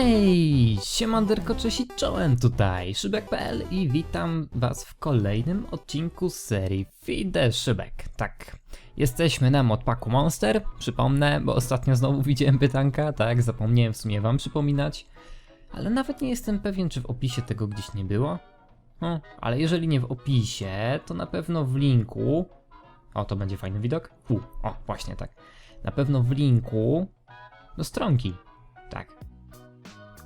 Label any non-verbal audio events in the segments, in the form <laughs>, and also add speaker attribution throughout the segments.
Speaker 1: Hej, siemanderko, cześć i czołem tutaj, Szybek.pl i witam was w kolejnym odcinku serii the Szybek. Tak, jesteśmy na modpaku Monster, przypomnę, bo ostatnio znowu <laughs> widziałem pytanka, tak, zapomniałem w sumie wam przypominać, ale nawet nie jestem pewien, czy w opisie tego gdzieś nie było. No, ale jeżeli nie w opisie, to na pewno w linku, o, to będzie fajny widok, u, o, właśnie tak, na pewno w linku do stronki, tak,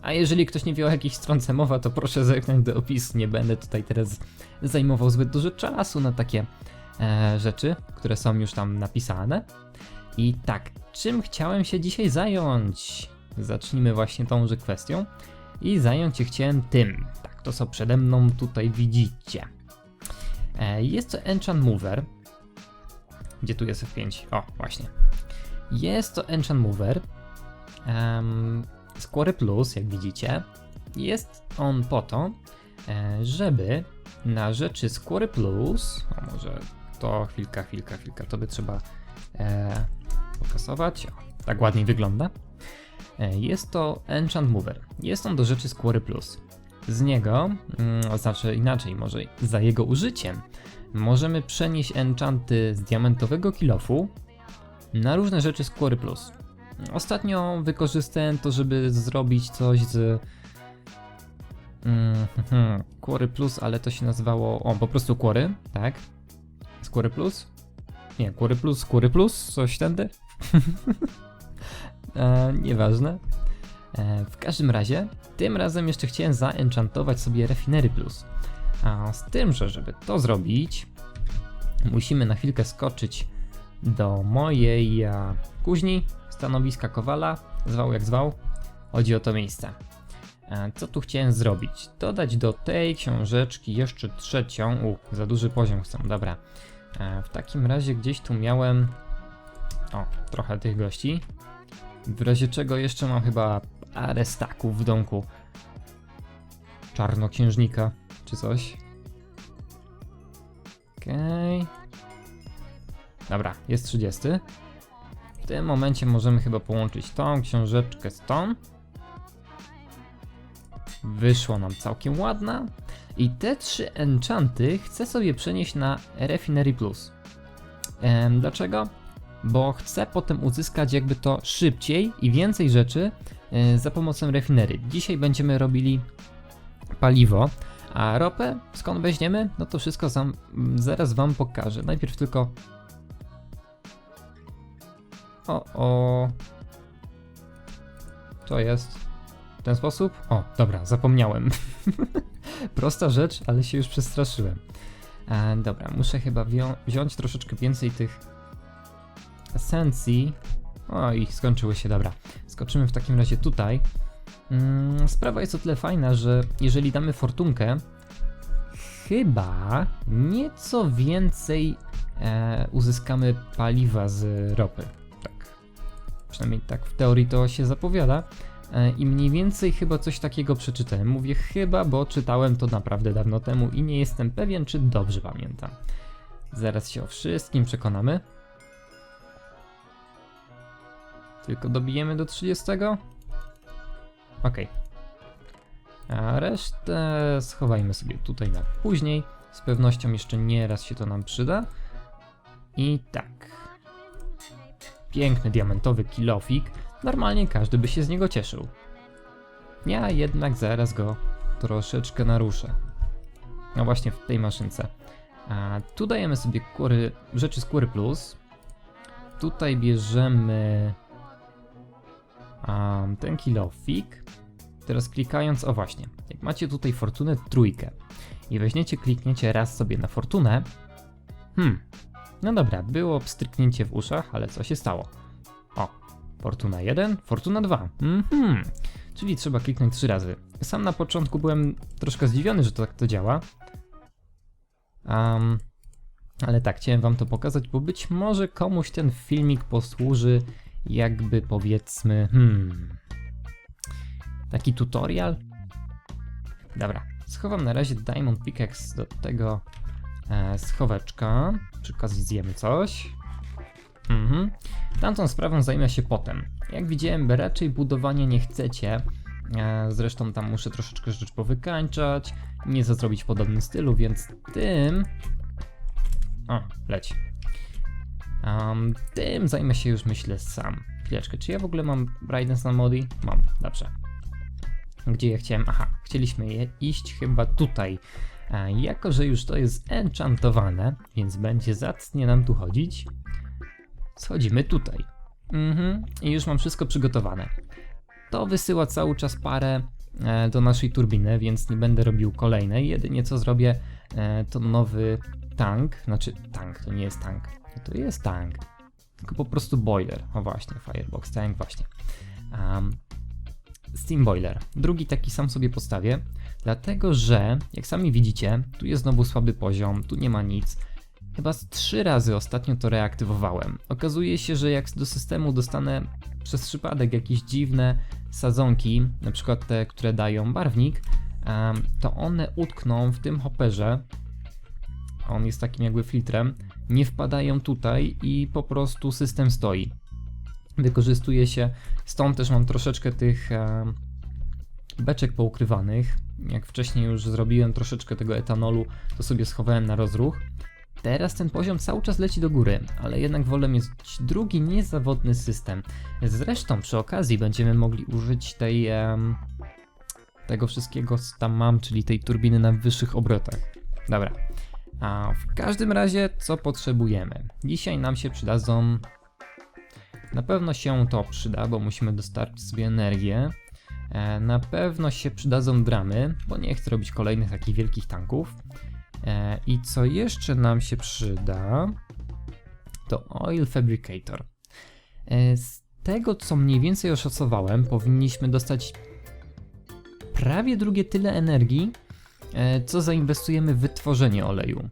Speaker 1: a jeżeli ktoś nie wie o jakichś stronce mowa, to proszę zerknąć do opisu. Nie będę tutaj teraz zajmował zbyt dużo czasu na takie e, rzeczy, które są już tam napisane. I tak, czym chciałem się dzisiaj zająć? Zacznijmy właśnie tąże kwestią. I zająć się chciałem tym. Tak, to co przede mną tutaj widzicie. E, jest to Enchant Mover. Gdzie tu jest F5? O, właśnie. Jest to Enchant Mover. Em, Square Plus, jak widzicie, jest on po to, e, żeby na rzeczy Square Plus, a może to chwilka, chwilka, chwilka, to by trzeba e, pokasować, o, tak ładniej wygląda. E, jest to Enchant Mover, jest on do rzeczy Square Plus. Z niego, mm, znaczy inaczej, może za jego użyciem, możemy przenieść enchanty z diamentowego kilofu na różne rzeczy Square Plus. Ostatnio wykorzystałem to, żeby zrobić coś z mm, <laughs> hmm, Quarry Plus, ale to się nazywało, o po prostu Quarry, tak? Z Quarry Plus? Nie, Quarry Plus, Quarry Plus, coś tędy? <laughs> e, nieważne. E, w każdym razie, tym razem jeszcze chciałem zaenchantować sobie Refinery Plus. A z tym, że żeby to zrobić, musimy na chwilkę skoczyć do mojej a, kuźni, stanowiska Kowala, zwał jak zwał, chodzi o to miejsce. E, Co tu chciałem zrobić? Dodać do tej książeczki jeszcze trzecią. U, za duży poziom chcę, dobra. E, W takim razie gdzieś tu miałem. O, trochę tych gości. W razie czego jeszcze mam chyba parę staków w domku. Czarnoksiężnika, czy coś. Okej. Dobra, jest 30. W tym momencie możemy chyba połączyć tą książeczkę z tą. Wyszło nam całkiem ładna. I te trzy enchanty chcę sobie przenieść na Refinery Plus. Em, dlaczego? Bo chcę potem uzyskać jakby to szybciej i więcej rzeczy e, za pomocą Refinery. Dzisiaj będziemy robili paliwo, a ropę skąd weźmiemy? No to wszystko sam, zaraz wam pokażę. Najpierw tylko o, o. To jest. W ten sposób? O, dobra, zapomniałem. <laughs> Prosta rzecz, ale się już przestraszyłem. E, dobra, muszę chyba wziąć troszeczkę więcej tych esencji. O, i skończyły się, dobra. Skoczymy w takim razie tutaj. Mm, sprawa jest o tyle fajna, że jeżeli damy fortunkę, chyba nieco więcej e, uzyskamy paliwa z ropy. Przynajmniej tak w teorii to się zapowiada. E, I mniej więcej chyba coś takiego przeczytałem. Mówię chyba, bo czytałem to naprawdę dawno temu i nie jestem pewien, czy dobrze pamiętam. Zaraz się o wszystkim przekonamy. Tylko dobijemy do 30. Okej. A resztę schowajmy sobie tutaj na później. Z pewnością jeszcze nie raz się to nam przyda. I tak. Piękny diamentowy kilofik. Normalnie każdy by się z niego cieszył. Ja jednak zaraz go troszeczkę naruszę. No właśnie w tej maszynce. A tu dajemy sobie kury, rzeczy z kury plus. Tutaj bierzemy um, ten kilofik. Teraz klikając, o właśnie, jak macie tutaj fortunę trójkę i weźmiecie, klikniecie raz sobie na fortunę, hmm, no dobra, było pstryknięcie w uszach, ale co się stało? O, Fortuna 1, Fortuna 2. Mhm. Czyli trzeba kliknąć trzy razy. Sam na początku byłem troszkę zdziwiony, że to tak to działa. Um, ale tak, chciałem wam to pokazać, bo być może komuś ten filmik posłuży jakby powiedzmy, hmm, taki tutorial. Dobra, schowam na razie Diamond Pickaxe do tego e, schoweczka. Przy okazji zjemy coś. Mhm. Tamtą sprawą zajmę się potem. Jak widziałem, raczej budowania nie chcecie E, Zresztą tam muszę troszeczkę rzeczy powykańczać, nieco zrobić w podobnym stylu, więc tym... O, leci. Um, tym zajmę się już myślę sam. Chwileczkę, czy ja w ogóle mam Brightness na modi? Mam, dobrze. Gdzie ja chciałem? Aha, chcieliśmy je iść chyba tutaj. A jako, że już to jest enchantowane, więc będzie zacnie nam tu chodzić, schodzimy tutaj. Mhm, i już mam wszystko przygotowane. To wysyła cały czas parę e, do naszej turbiny, więc nie będę robił kolejnej. Jedynie co zrobię, e, to nowy tank. Znaczy, tank to nie jest tank. To jest tank. Tylko po prostu boiler. O właśnie, Firebox tank, właśnie. Um, Steam Boiler. Drugi taki sam sobie postawię, dlatego że, jak sami widzicie, tu jest znowu słaby poziom, tu nie ma nic. Chyba z trzy razy ostatnio to reaktywowałem. Okazuje się, że jak do systemu dostanę przez przypadek jakieś dziwne sadzonki, na przykład te, które dają barwnik, to one utkną w tym hopperze. On jest takim jakby filtrem. Nie wpadają tutaj i po prostu system stoi. Wykorzystuje się, stąd też mam troszeczkę tych beczek poukrywanych. Jak wcześniej już zrobiłem troszeczkę tego etanolu, to sobie schowałem na rozruch. Teraz ten poziom cały czas leci do góry, ale jednak wolę mieć drugi niezawodny system. Zresztą przy okazji będziemy mogli użyć tej tego wszystkiego co tam mam, czyli tej turbiny na wyższych obrotach. Dobra. A w każdym razie co potrzebujemy? Dzisiaj nam się przydadzą na pewno się to przyda, bo musimy dostarczyć sobie energię. E, Na pewno się przydadzą dramy, bo nie chcę robić kolejnych takich wielkich tanków. E, I co jeszcze nam się przyda, to Oil Fabricator. E, Z tego, co mniej więcej oszacowałem, powinniśmy dostać prawie drugie tyle energii, co zainwestujemy w wytworzenie oleju.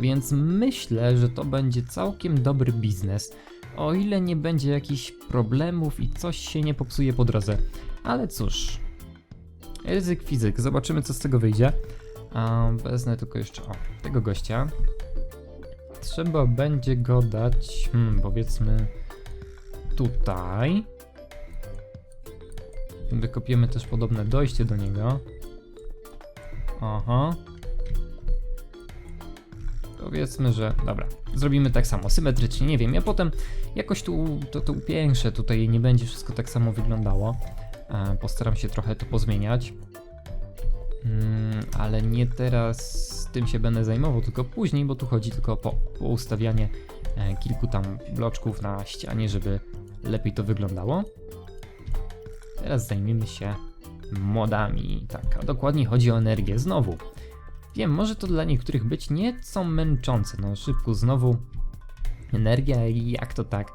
Speaker 1: Więc myślę, że to będzie całkiem dobry biznes, o ile nie będzie jakichś problemów i coś się nie popsuje po drodze. Ale cóż, ryzyk fizyk, zobaczymy co z tego wyjdzie. Wezmę tylko jeszcze, o, tego gościa. Trzeba będzie go dać, hmm, powiedzmy tutaj. Wykopiemy też podobne dojście do niego. Aha. Powiedzmy, że dobra, zrobimy tak samo, symetrycznie, nie wiem, ja potem jakoś tu to, to upiększę, tutaj nie będzie wszystko tak samo wyglądało. E, postaram się trochę to pozmieniać. Mm, ale nie teraz tym się będę zajmował, tylko później, bo tu chodzi tylko po ustawianie e, kilku tam bloczków na ścianie, żeby lepiej to wyglądało. Teraz zajmiemy się modami, tak, a dokładniej chodzi o energię znowu. Wiem, może to dla niektórych być nieco męczące, no szybko znowu energia i jak to tak?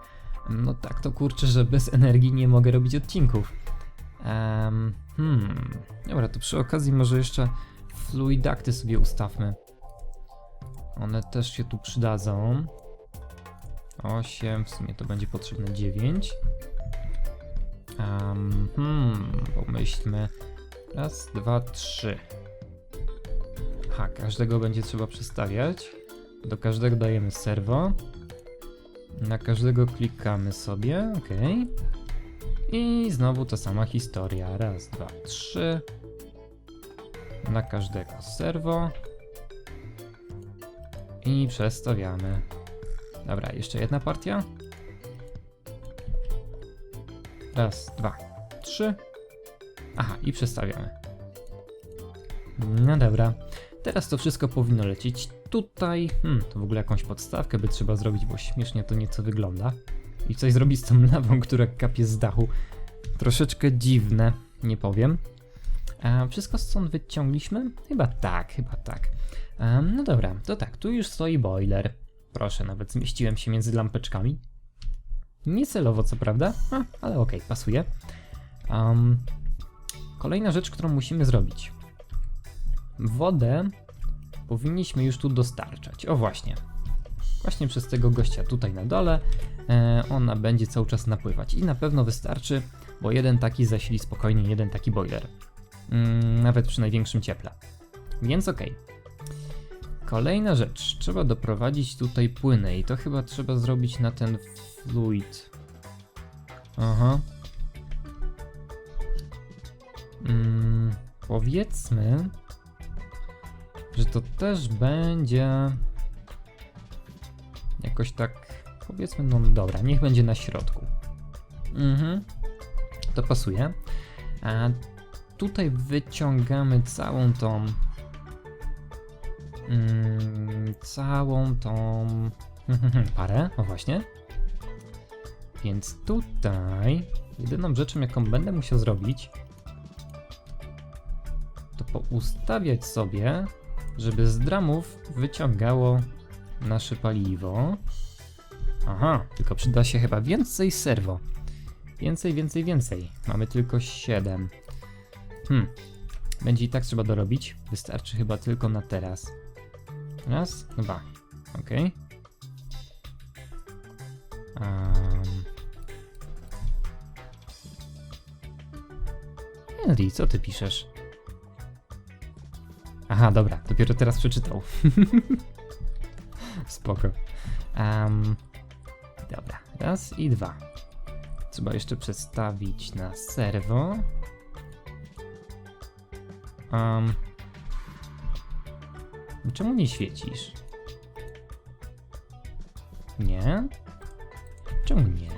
Speaker 1: No tak to kurczę, że bez energii nie mogę robić odcinków. Hmm, dobra, to przy okazji może jeszcze fluidakty sobie ustawmy. One też się tu przydadzą. 8, w sumie to będzie potrzebne 9. Um, hmm, pomyślmy. Raz, dwa, trzy. Aha, każdego będzie trzeba przestawiać. Do każdego dajemy serwo. Na każdego klikamy sobie, ok. I znowu ta sama historia. Raz, dwa, trzy. Na każdego serwo. I przestawiamy. Dobra, jeszcze jedna partia. Raz, dwa, trzy. Aha, i przestawiamy. No dobra. Teraz to wszystko powinno lecieć tutaj. Hmm, to w ogóle jakąś podstawkę by trzeba zrobić, bo śmiesznie to nieco wygląda. I coś zrobić z tą <laughs> lawą, która kapie z dachu. Troszeczkę dziwne, nie powiem. A wszystko stąd wyciągliśmy? Chyba tak, chyba tak. No dobra, to tak, tu już stoi boiler. Proszę, nawet zmieściłem się między lampeczkami. Niecelowo, co prawda, a, ale okej, pasuje. Em, kolejna rzecz, którą musimy zrobić. Wodę powinniśmy już tu dostarczać. O właśnie. Właśnie przez tego gościa tutaj na dole ona będzie cały czas napływać i na pewno wystarczy, bo jeden taki zasili spokojnie jeden taki boiler. Mm, nawet przy największym cieple. Więc okej. Kolejna rzecz. Trzeba doprowadzić tutaj płyny i to chyba trzeba zrobić na ten fluid. Aha. Mm, powiedzmy, że to też będzie jakoś tak. Powiedzmy, no dobra, niech będzie na środku. Mhm. To pasuje. A tutaj wyciągamy całą tą. Mm, całą tą <laughs> parę, o właśnie. Więc tutaj jedyną rzeczą, jaką będę musiał zrobić, to poustawiać sobie, żeby z dramów wyciągało nasze paliwo. Aha, tylko przyda się chyba więcej serwo. Więcej, więcej, więcej. Mamy tylko 7. Hmm. Będzie i tak trzeba dorobić. Wystarczy chyba tylko na teraz. Raz, dwa. Ok. Um. Henry, co ty piszesz? Aha, dobra, dopiero teraz przeczytał. <laughs> Spoko. Um, dobra, raz i dwa. Trzeba jeszcze przestawić na serwo. Um, czemu nie świecisz? Nie? Czemu nie?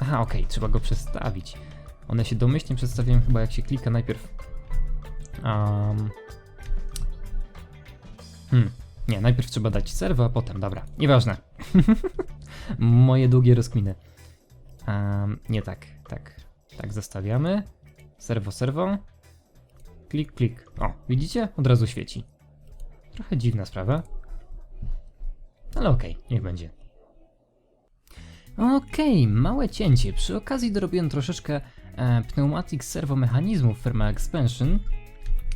Speaker 1: Aha, okej, trzeba go przestawić. One się domyślnie przedstawiają chyba jak się klika najpierw. Um, hmm, nie, najpierw trzeba dać serwo, a potem, dobra, nieważne. <laughs> Moje długie rozkminy. Um, nie tak, tak, tak zostawiamy. Serwo, serwo. Klik, klik. O, widzicie? Od razu świeci. Trochę dziwna sprawa. Ale okej, niech będzie. Okej, małe cięcie. Przy okazji dorobiłem troszeczkę e, pneumatic servo mechanizmów firma Expansion.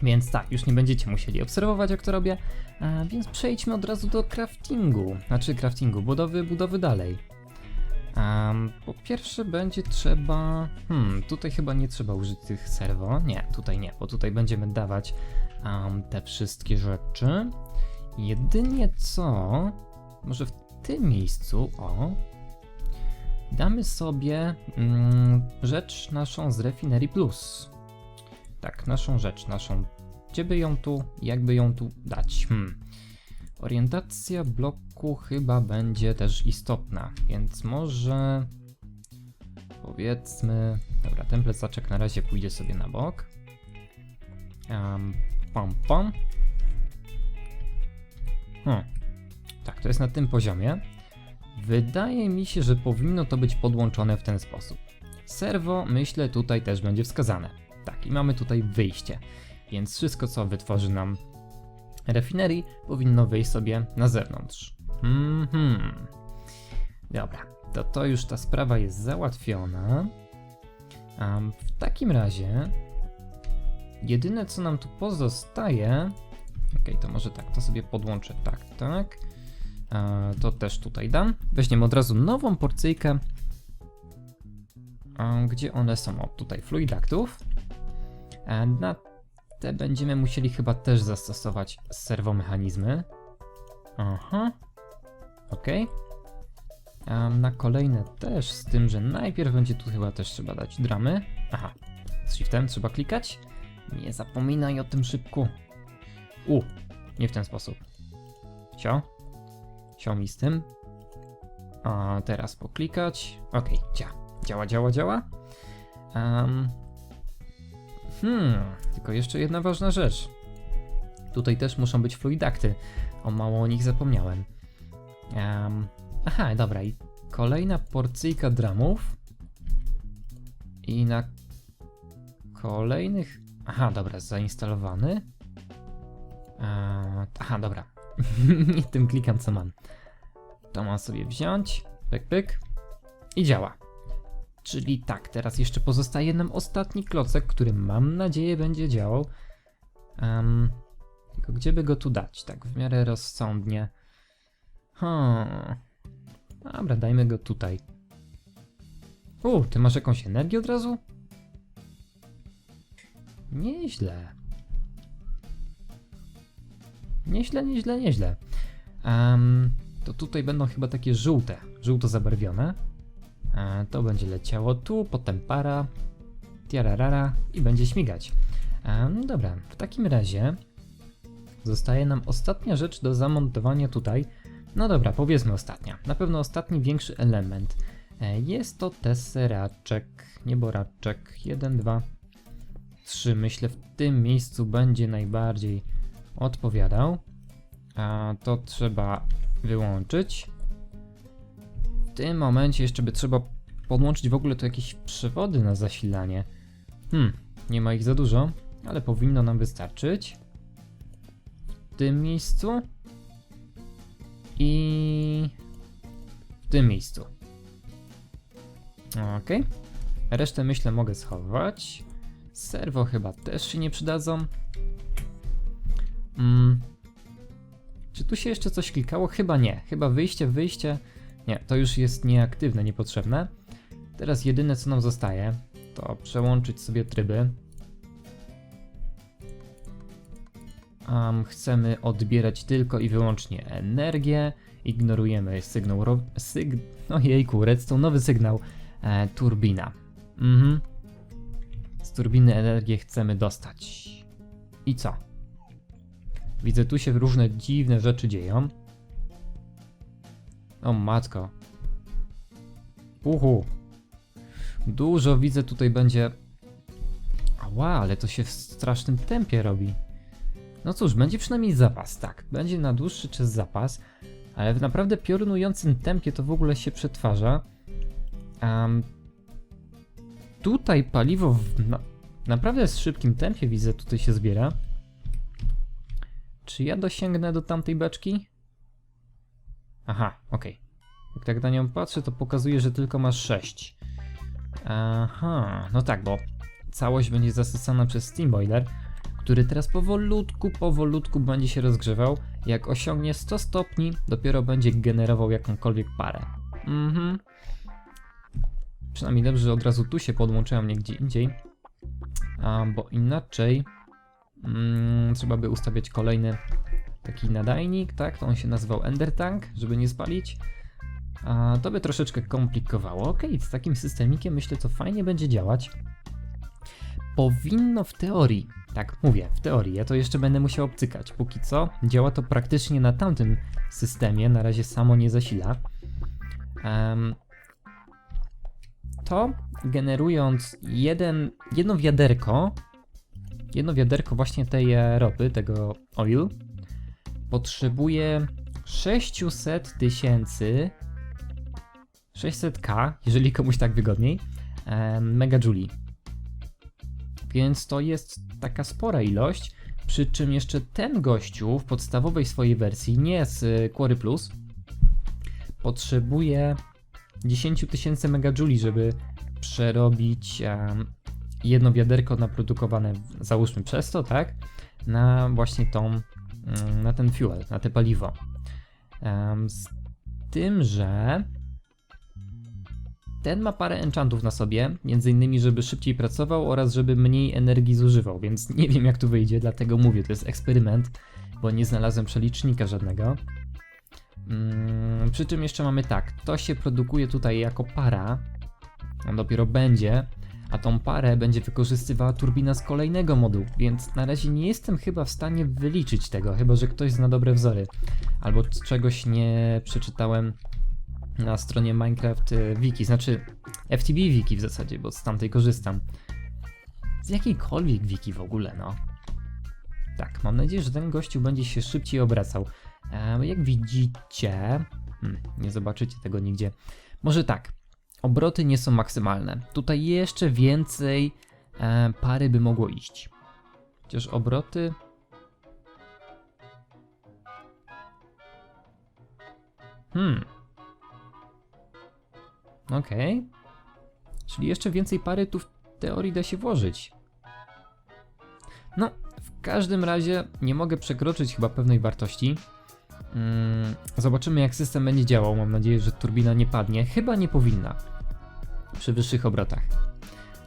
Speaker 1: Więc tak, już nie będziecie musieli obserwować jak to robię, e, więc przejdźmy od razu do craftingu, znaczy craftingu, budowy, budowy dalej. Em, po pierwsze będzie trzeba, hmm, tutaj chyba nie trzeba użyć tych serwo, nie, tutaj nie, bo tutaj będziemy dawać em, te wszystkie rzeczy. Jedynie co, może w tym miejscu, o, damy sobie mm, rzecz naszą z Refinery Plus. Tak, naszą rzecz, naszą. Gdzie by ją tu, jakby ją tu dać? Hmm. Orientacja bloku chyba będzie też istotna, więc może powiedzmy. Dobra, ten plecaczek na razie pójdzie sobie na bok. Um, pom pom. Hmm. Tak, to jest na tym poziomie. Wydaje mi się, że powinno to być podłączone w ten sposób. Serwo, myślę, tutaj też będzie wskazane. Tak, i mamy tutaj wyjście. Więc wszystko, co wytworzy nam Refinery, powinno wyjść sobie na zewnątrz. Mhm. Dobra, to to już ta sprawa jest załatwiona. Um, w takim razie, jedyne co nam tu pozostaje. Ok, to może tak, to sobie podłączę. Tak, tak. E, to też tutaj dam. Weźmiemy od razu nową porcyjkę. E, gdzie one są? O, tutaj fluidaktów. E, na te będziemy musieli chyba też zastosować serwomechanizmy. Aha. Ok. na kolejne też, z tym, że najpierw będzie tu chyba też trzeba dać dramy. Aha. Z shiftem trzeba klikać. Nie zapominaj o tym szybku. U, nie w ten sposób. Cio. Cio mi z tym. A teraz poklikać. Ok, dzia. działa, działa, działa. Um, Hmm, tylko jeszcze jedna ważna rzecz. Tutaj też muszą być fluidakty. O mało o nich zapomniałem. Um, aha, dobra, i kolejna porcyjka dramów. I na kolejnych. Aha, dobra, zainstalowany. Aha, dobra. Nie <laughs> tym klikam, co mam. To mam sobie wziąć. Pyk, pyk. I działa. Czyli tak, teraz jeszcze pozostaje nam ostatni klocek, który mam nadzieję będzie działał. Um, tylko gdzie by go tu dać? Tak, w miarę rozsądnie. Hmm. Dobra, dajmy go tutaj. U, ty masz jakąś energię od razu? Nieźle. Nieźle, nieźle, nieźle. Um, to tutaj będą chyba takie żółte, żółto zabarwione. E, to będzie leciało tu, potem para, tiararara i będzie śmigać. E, no dobra, w takim razie zostaje nam ostatnia rzecz do zamontowania tutaj. No dobra, powiedzmy ostatnia. Na pewno ostatni większy element. E, jest to teseraczek, nieboraczek. 1, 2, 3. Myślę w tym miejscu będzie najbardziej odpowiadał. A to trzeba wyłączyć. W tym momencie jeszcze by trzeba podłączyć w ogóle tu jakieś przewody na zasilanie. Hmm, nie ma ich za dużo, ale powinno nam wystarczyć. W tym miejscu i w tym miejscu. Ok. Resztę myślę mogę schować. Serwo chyba też się nie przydadzą. Mm. Czy tu się jeszcze coś klikało? Chyba nie. Chyba wyjście, wyjście. Nie, to już jest nieaktywne, niepotrzebne. Teraz jedyne co nam zostaje, to przełączyć sobie tryby. Um, chcemy odbierać tylko i wyłącznie energię. Ignorujemy sygnał. Syg no jejku, redstone, nowy sygnał. E, turbina. Mhm. Z turbiny energię chcemy dostać. I co? Widzę, tu się różne dziwne rzeczy dzieją. O matko. Uhu. Dużo widzę tutaj będzie. Ała, ale to się w strasznym tempie robi. No cóż, będzie przynajmniej zapas, tak. Będzie na dłuższy czas zapas, ale w naprawdę piorunującym tempie to w ogóle się przetwarza. Um, tutaj paliwo w na, naprawdę z szybkim tempie widzę tutaj się zbiera. Czy ja dosięgnę do tamtej beczki? Aha, okej. Jak tak na nią patrzę, to pokazuje, że tylko masz 6. Aha, no tak, bo całość będzie zasysana przez Steam Boiler, który teraz powolutku, powolutku będzie się rozgrzewał. Jak osiągnie 100 stopni, dopiero będzie generował jakąkolwiek parę. Mhm. Przynajmniej dobrze, że od razu tu się podłączyłem, nie gdzie indziej. A, bo inaczej mm, trzeba by ustawiać kolejny taki nadajnik, tak? To on się nazywał Ender Tank, żeby nie spalić. A to by troszeczkę komplikowało. Ok, z takim systemikiem myślę, to fajnie będzie działać. Powinno w teorii, tak mówię, w teorii, ja to jeszcze będę musiał obcykać. Póki co działa to praktycznie na tamtym systemie, na razie samo nie zasila. Em, to generując jeden, jedno wiaderko, jedno wiaderko właśnie tej e, ropy, tego oil, potrzebuje 600 tysięcy 600k, jeżeli komuś tak wygodniej, em, megajuli. Więc to jest taka spora ilość, przy czym jeszcze ten gościu w podstawowej swojej wersji, nie z y, Quarry Plus, potrzebuje 10 tysięcy megajuli, żeby przerobić jedno wiaderko naprodukowane, załóżmy przez to, tak, na właśnie tą, mm, na ten fuel, na te paliwo. Z tym, że ten ma parę enchantów na sobie, między innymi, żeby szybciej pracował oraz żeby mniej energii zużywał, więc nie wiem jak tu wyjdzie, dlatego mówię, to jest eksperyment, bo nie znalazłem przelicznika żadnego. Mm, przy czym jeszcze mamy tak, to się produkuje tutaj jako para, on dopiero będzie, a tą parę będzie wykorzystywała turbina z kolejnego modułu, więc na razie nie jestem chyba w stanie wyliczyć tego, chyba że ktoś zna dobre wzory, albo czegoś nie przeczytałem na stronie Minecraft y, Wiki, znaczy FTB Wiki w zasadzie, bo z tamtej korzystam. Z jakiejkolwiek wiki w ogóle, no. Tak, mam nadzieję, że ten gościu będzie się szybciej obracał. E, jak widzicie, hmm, nie zobaczycie tego nigdzie. Może tak, obroty nie są maksymalne. Tutaj jeszcze więcej e, pary by mogło iść. Chociaż obroty. Hmm. Okej. Czyli jeszcze więcej pary tu w teorii da się włożyć. No, w każdym razie nie mogę przekroczyć chyba pewnej wartości. Mm, zobaczymy jak system będzie działał. Mam nadzieję, że turbina nie padnie. Chyba nie powinna. Przy wyższych obrotach.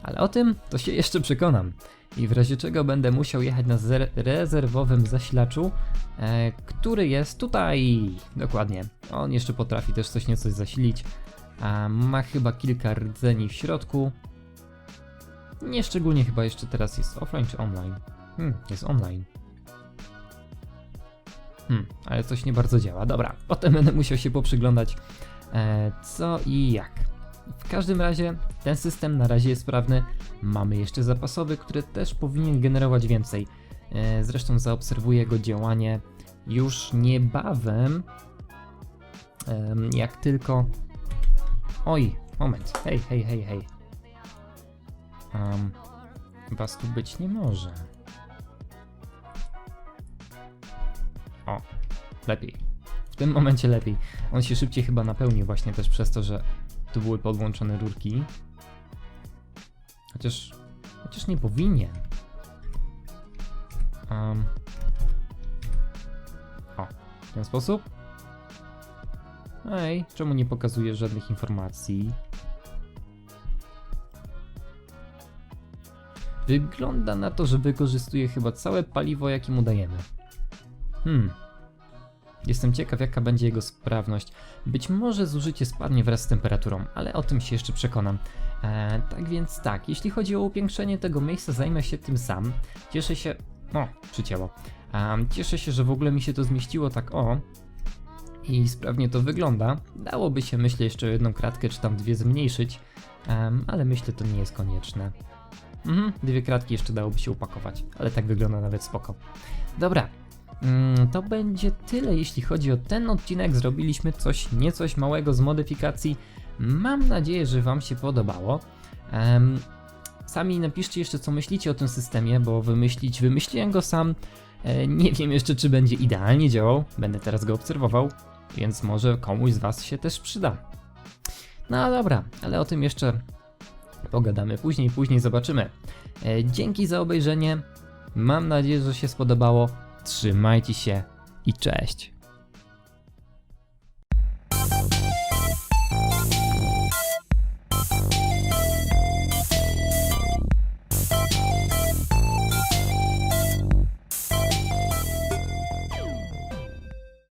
Speaker 1: Ale o tym to się jeszcze przekonam. I w razie czego będę musiał jechać na zer- rezerwowym zasilaczu, e, który jest tutaj. Dokładnie. On jeszcze potrafi też coś niecoś zasilić. Ma chyba kilka rdzeni w środku. Nie szczególnie chyba jeszcze teraz jest offline czy online. Hmm, jest online. Hmm, ale coś nie bardzo działa. Dobra, <laughs> potem będę musiał się poprzyglądać e, co i jak. W każdym razie ten system na razie jest sprawny. Mamy jeszcze zapasowy, który też powinien generować więcej. E, zresztą zaobserwuję jego działanie już niebawem. Em, jak tylko. Oj, moment. Hej, hej, hej, hej. Um, was tu być nie może. O, lepiej. W tym momencie lepiej. On się szybciej chyba napełnił właśnie też przez to, że tu były podłączone rurki. Chociaż, chociaż nie powinien. Um. O, w ten sposób? Ej, czemu nie pokazuje żadnych informacji? Wygląda na to, że wykorzystuje chyba całe paliwo, jakie mu dajemy. Hmm. Jestem ciekaw, jaka będzie jego sprawność. Być może zużycie spadnie wraz z temperaturą, ale o tym się jeszcze przekonam. E, tak więc tak, jeśli chodzi o upiększenie tego miejsca, zajmę się tym sam. Cieszę się... O, przycięło. E, cieszę się, że w ogóle mi się to zmieściło tak o. I sprawnie to wygląda. Dałoby się, myślę, jeszcze jedną kratkę czy tam dwie zmniejszyć, em, ale myślę, to nie jest konieczne. Mhm, dwie kratki jeszcze dałoby się upakować, ale tak wygląda nawet spoko. Dobra, mm, to będzie tyle, jeśli chodzi o ten odcinek. Zrobiliśmy coś, niecoś małego z modyfikacji. Mam nadzieję, że Wam się podobało. Em, sami napiszcie jeszcze, co myślicie o tym systemie, bo wymyślić, wymyśliłem go sam. E, nie wiem jeszcze, czy będzie idealnie działał. Będę teraz go obserwował, więc może komuś z Was się też przyda. No dobra, ale o tym jeszcze pogadamy później, później zobaczymy. E, dzięki za obejrzenie. Mam nadzieję, że się spodobało. Trzymajcie się i cześć.